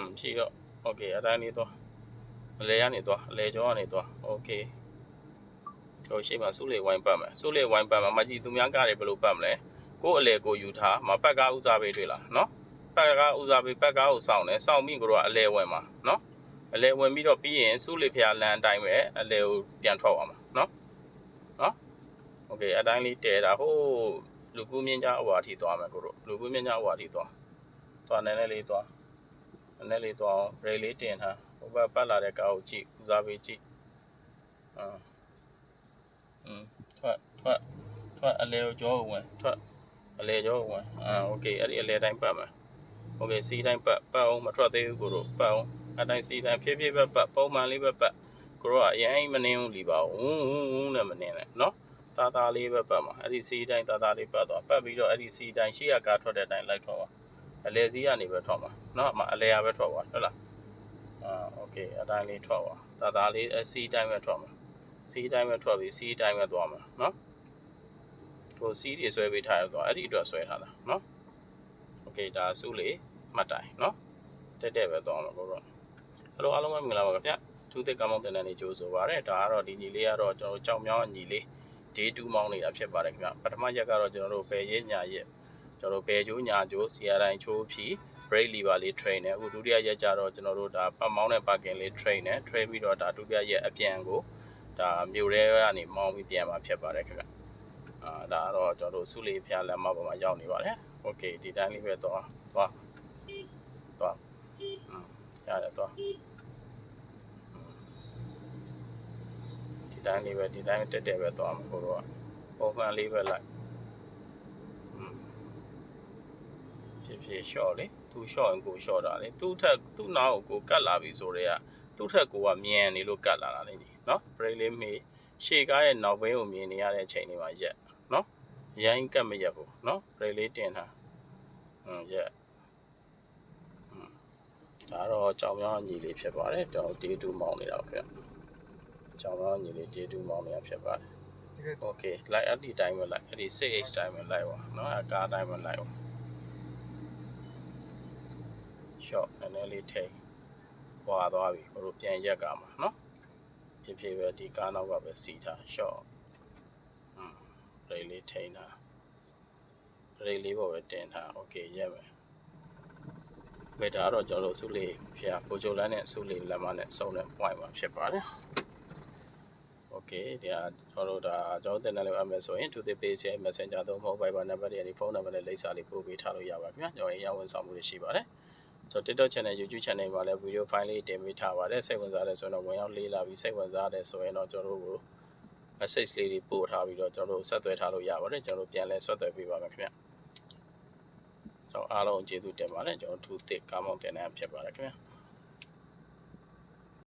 อืมဖြည့်တော့โอเคအတိုင်းလေးသွားအလဲကနေသွားအလဲကျော်ကနေသွားโอเคဟိုရှိမှစုလေဝိုင်းပတ်မယ်စုလေဝိုင်းပတ်မှာမကြည့်သူများကားတွေဘယ်လိုပတ်မလဲကို့အလဲကိုယူထားမပတ်ကားဥစားပေးတွေ့လားနော်ပတ်ကားဥစားပေးပတ်ကားကိုစောင့်တယ်စောင့်ပြီးကိုတော့အလဲဝင်မှာနော်အလဲဝင်ပြီးတော့ပြီးရင်စုလေဖျားလမ်းအတိုင်းပဲအလဲကိုပြန်ထွက်သွားမှာနော်နော်โอเคအတိုင်းလေးတဲတာဟိုလူကူးမြင့်ကြအဝါထိသွားမယ်ကိုတို့လူကူးမြင့်ကြအဝါထိသွားသွားနည်းနည်းလေးသွား နည်းနည်းလေးသွားအောင်ရေလေးတင်ထားဟိုဘက်ပတ်လာတဲ့ကားကိုကြည့်ဦးစားပေးကြည့်အာอืมထွက်ထွက်ထွက်အလဲကိုကြောကိုဝင်ထွက်အလဲကြောကိုဝင်အာโอเคအဲ့ဒီအလဲတိုင်းပတ်မယ်โอเคစီးတိုင်းပတ်ပတ်အောင်မထွက်သေးဘူးကိုတို့ပတ်အောင်အတိုင်းစီးတိုင်းဖြည်းဖြည်းပဲပတ်ပုံမှန်လေးပဲပတ်ကိုတို့ကအရင်မနေဘူးလीပါဝူးဝူးဝူးနဲ့မနေနဲ့နော်တာတာလေးပဲပတ်မှာအဲ့ဒီစီးတိုင်းတာတာလေးပတ်သွားပတ်ပြီးတော့အဲ့ဒီစီးတိုင်းရှေ့ကကားထွက်တဲ့အတိုင်းလိုက်ထွက်သွား အလဲစီးကနေပဲထွက်မှာနော်အမအလဲရပဲထွက်သွားဟုတ်လား အာโอเคအတိုင်းလေးထွက်ပါတာတာလေးအစီအတိုင်းပဲထွက်မှာစီအတိုင်းပဲထွက်ပြီးစီအတိုင်းပဲသွားမှာเนาะဟိုစီတွေဆွဲပေးထားရတော့အဲ့ဒီအတွက်ဆွဲထားတာเนาะโอเคဒါစုလေးမှတ်တိုင်เนาะတက်တက်ပဲသွားမှာကိုတော့အဲ့လိုအားလုံးပဲမင်္ဂလာပါခင်ဗျသူသစ်ကမောင်းတင်တဲ့နေကြိုးဆိုပါရစေဒါကတော့ဒီညီလေးကတော့ကျွန်တော်ကြောင်မြောင်းအညီလေး day 2မောင်းနေတာဖြစ်ပါတယ်ခင်ဗျပထမရက်ကတော့ကျွန်တော်တို့ဘယ်ရဲညာရက် ကျွန်တော်တို့ဘယ်ကျိုးညာကျိုးစီရတိုင်းချိုးဖြီ brake lever လေး train တယ်အခုဒုတိယရက်ကျတော့ကျွန်တော်တို့ဒါပတ်မောင်းတဲ့ parking လေး train တယ် train ပြီးတော့ဒါဒုတိယရက်အပြန်ကိုဒါမြို့ရဲကနေမောင်းပြီးပြန်มาဖြစ်ပါတယ်ခင်ဗျအာဒါကတော့ကျွန်တော်တို့စုလေးဖျားလမ်းမပေါ်မှာရောက်နေပါတယ် okay ဒီတိုင်းလေးပဲတော့သွားသွားอืมရတယ်သွားဒီတိုင်းလေးပဲဒီတိုင်းတက်တက်ပဲသွားမှာကိုတော့ပုံမှန်လေးပဲလိုက် ဖြစ်ဖြစ် short လေသူ short ရင်ကို short တာလေသူ့ထက်သူ့နောက်ကိုကတ်လာပြီဆိုတော့သူ့ထက်ကိုကမြန်နေလို့ကတ်လာတာလေဒီနော် brake လေးမေးရှေ့ကားရဲ့နောက်ဘင်းကိုမြင်နေရတဲ့အချိန်လေးမှာရက်နော်ရိုင်းကတ်မရက်ဘူးနော် brake လေးတင်ထားဟွန်းရက်ဟွန်းဒါတော့ကြောင်မြောင်းညီလေးဖြစ်ပါတယ်ကျွန်တော် day 2မောင်းနေတာခင်ဗျကြောင်မြောင်းညီလေး day 2မောင်းနေတာဖြစ်ပါတယ် တကယ် โอเคလိုက်အဲ့ဒီတိုင်းပဲလိုက်အဲ့ဒီ 6h တိုင်းပဲလိုက်ပါเนาะအကားတိုင်းပဲလိုက်ပါ short နည်းနည်းလေးထိန်ဟွာသွားပြီကိုတို့ပြန်ရက်ကမှာနော်ဖြည်းဖြည်းပဲဒီကားနောက်ကပဲစီထား short ဟွန်း brake လေးထိန်တာ brake လေးပေါ်ပဲတင်ထား okay ရက်မယ်ပဲဒါတော့ကျွန်တော်တို့စုလေးဖျားပိုချိုလန်းနဲ့စုလေးလက်မနဲ့စုံတဲ့ point မှာဖြစ်ပါတယ်။ Okay ဒါကျွန်တော်တို့ဒါကျွန်တော်တင်တယ်လို့အမယ်ဆိုရင် to the page ရဲ့ messenger သို့မဟုတ် Viber number တွေနဲ့ဖုန်းနံပါတ်နဲ့လိပ်စာလေးပို့ပေးထားလို့ရပါခင်ဗျာ။ကျွန်တော်ရရဝန်ဆောင်မှုရှိပါတယ်။ ဆိုတော့ TikTok channel YouTube channel မှာလည်း video file လေးတင်ပေးထားပါတယ်စိတ်ဝင်စားတယ်ဆိုတော့ဝင်ရောက်လေးလာပြီးစိတ်ဝင်စားတယ်ဆိုရင်တော့ကျွန်တော်တို့ကို message လေးတွေပို့ထားပြီးတော့ကျွန်တော်တို့ဆက်သွယ်ထားလို့ရပါတယ်ကျွန်တော်တို့ပြန်လဲဆက်သွယ်ပေးပါမယ်ခင်ဗျာကျွန်တော်အားလုံးကျေးဇူးတင်ပါတယ်ကျွန်တော်ထူးသစ်ကားမောင်တင်နေဖြစ်ပါတယ်ခင်ဗျာ